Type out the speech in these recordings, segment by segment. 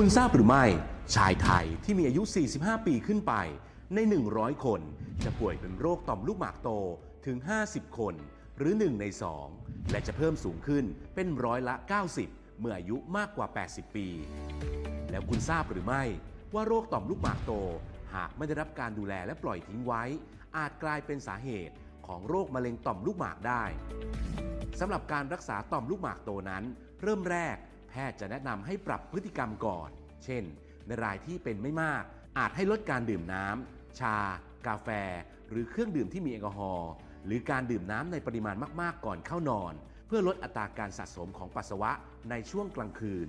คุณทราบหรือไม่ ชายไทยที่มีอายุ 45 ปีขึ้นไป ใน 100 คน จะป่วยเป็นโรคต่อมลูกหมากโตถึง 50 คน หรือ 1 ใน 2 และจะเพิ่มสูงขึ้นเป็นร้อยละ 90 เมื่ออายุมากกว่า 80 ปี แล้วคุณทราบหรือไม่ว่าโรคต่อมลูกหมากโต หากไม่ได้รับการดูแลและปล่อยทิ้งไว้ อาจกลายเป็นสาเหตุของโรคมะเร็งต่อมลูกหมากได้สำหรับการรักษาต่อมลูกหมากโตนั้น เริ่มแรก ทย์จะแนะนำให้ปรับพฤติกรรมก่อน เช่น ในรายที่เป็นไม่มาก อาจให้ลดการดื่มน้ำชา กาแฟ หรือเครื่องดื่มที่มีแอลกอฮอล์หรือการดื่มน้ำในปริมาณมากๆ ก่อนเข้านอน เพื่อลดอัตราการสะสมของปัสสาวะในช่วงกลางคืน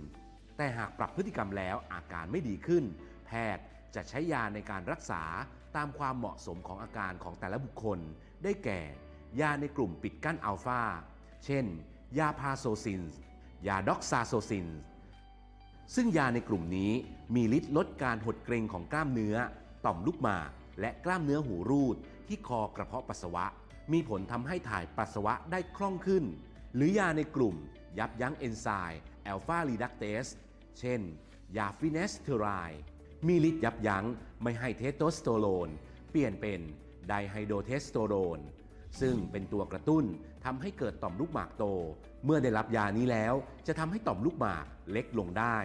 แต่หากปรับพฤติกรรมแล้วอาการไม่ดีขึ้น แพทย์จะใช้ยาในการรักษาตามความเหมาะสมของอาการของแต่ละบุคคล ได้แก่ ยาในกลุ่มปิดกั้นอัลฟาเช่น ยาพาโซซิน ยาด็อกซาโซซิน ซึ่งยาในกลุ่มนี้มีฤทธิ์ลดการหดเกร็งของกล้ามเนื้อ ต่อมลูกหมาก และกล้ามเนื้อหูรูด ที่คอกระเพาะปัสสาวะ มีผลทำให้ถ่ายปัสสาวะได้คล่องขึ้น หรือยาในกลุ่ม ยับยั้งเอนไซม์แอลฟาลีดักเตสเช่น ยาฟินเนสเทอไรมีฤทธิ์ยับยั้งไม่ให้เทสโทสเตอโรน เปลี่ยนเป็นไดไฮโดเทสโตอโรน ซึ่งเป็นตัวกระตุ้นทำให้เกิดต่อมลูกหมากโต เมื่อได้รับยานี้แล้ว จะทำให้ต่อมลูกหมากเล็กลงได้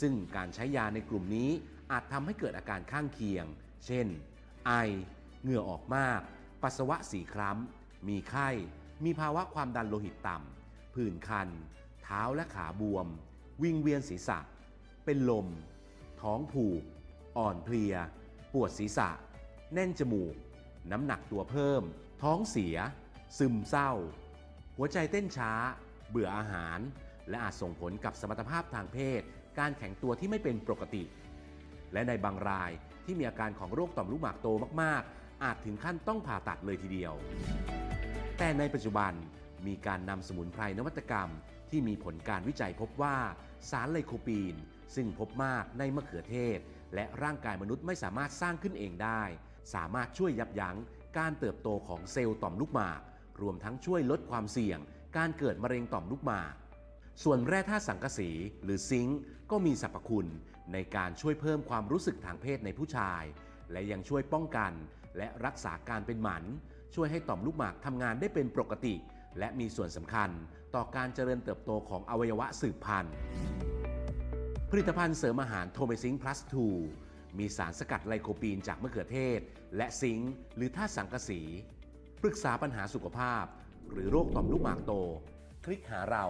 ซึ่งการใช้ยาในกลุ่มนี้อาจทำให้เกิดอาการข้างเคียง เช่น ไอ เหงื่อออกมาก ปัสสาวะสีคล้ำ มีไข้ มีภาวะความดันโลหิตต่ำผื่นคัน เท้าและขาบวม วิงเวียนศีรษะ เป็นลม ท้องผูก อ่อนเพลีย ปวดศีรษะ แน่นจมูก น้ำหนักตัวเพิ่ม ท้องเสีย ซึมเศร้า หัวใจเต้นช้า เบื่ออาหาร และอาจส่งผลกับสมรรถภาพทางเพศ การแข็งตัวที่ไม่เป็นปกติ และในบางรายที่มีอาการของโรคต่อมลูกหมากโตมาก ๆ อาจถึงขั้นต้องผ่าตัดเลยทีเดียว แต่ในปัจจุบันมีการนำสมุนไพรนวัตกรรม ที่มีผลการวิจัยพบว่าสารไลโคปีน ซึ่งพบมากในมะเขือเทศ และร่างกายมนุษย์ไม่สามารถสร้างขึ้นเองได้ สามารถช่วยยับยั้ง การเติบโตของเซลล์ต่อมลูกหมาก รวมทั้งช่วยลดความเสี่ยง การเกิดมะเร็งต่อมลูกหมาก ส่วนแร่ธาตุสังกะสีหรือซิงค์ก็มีสรรพคุณ ในการช่วยเพิ่มความรู้สึกทางเพศในผู้ชาย และยังช่วยป้องกัน และรักษาการเป็นหมัน ช่วยให้ต่อมลูกหมากทำงานได้เป็นปกติ และมีส่วนสำคัญ ต่อการเจริญเติบโตของอวัยวะสืบพันธุ์ผลิตภัณฑ์เสริมอาหารโทเมซิง plus 2 มีสารสกัดไลโคปีนจากมะเขือเทศ และซิงค์หรือธาตุสังกะสี ปรึกษาปัญหาสุขภาพ หรือโรคต่อมลูกหมากโต คลิกหาเรา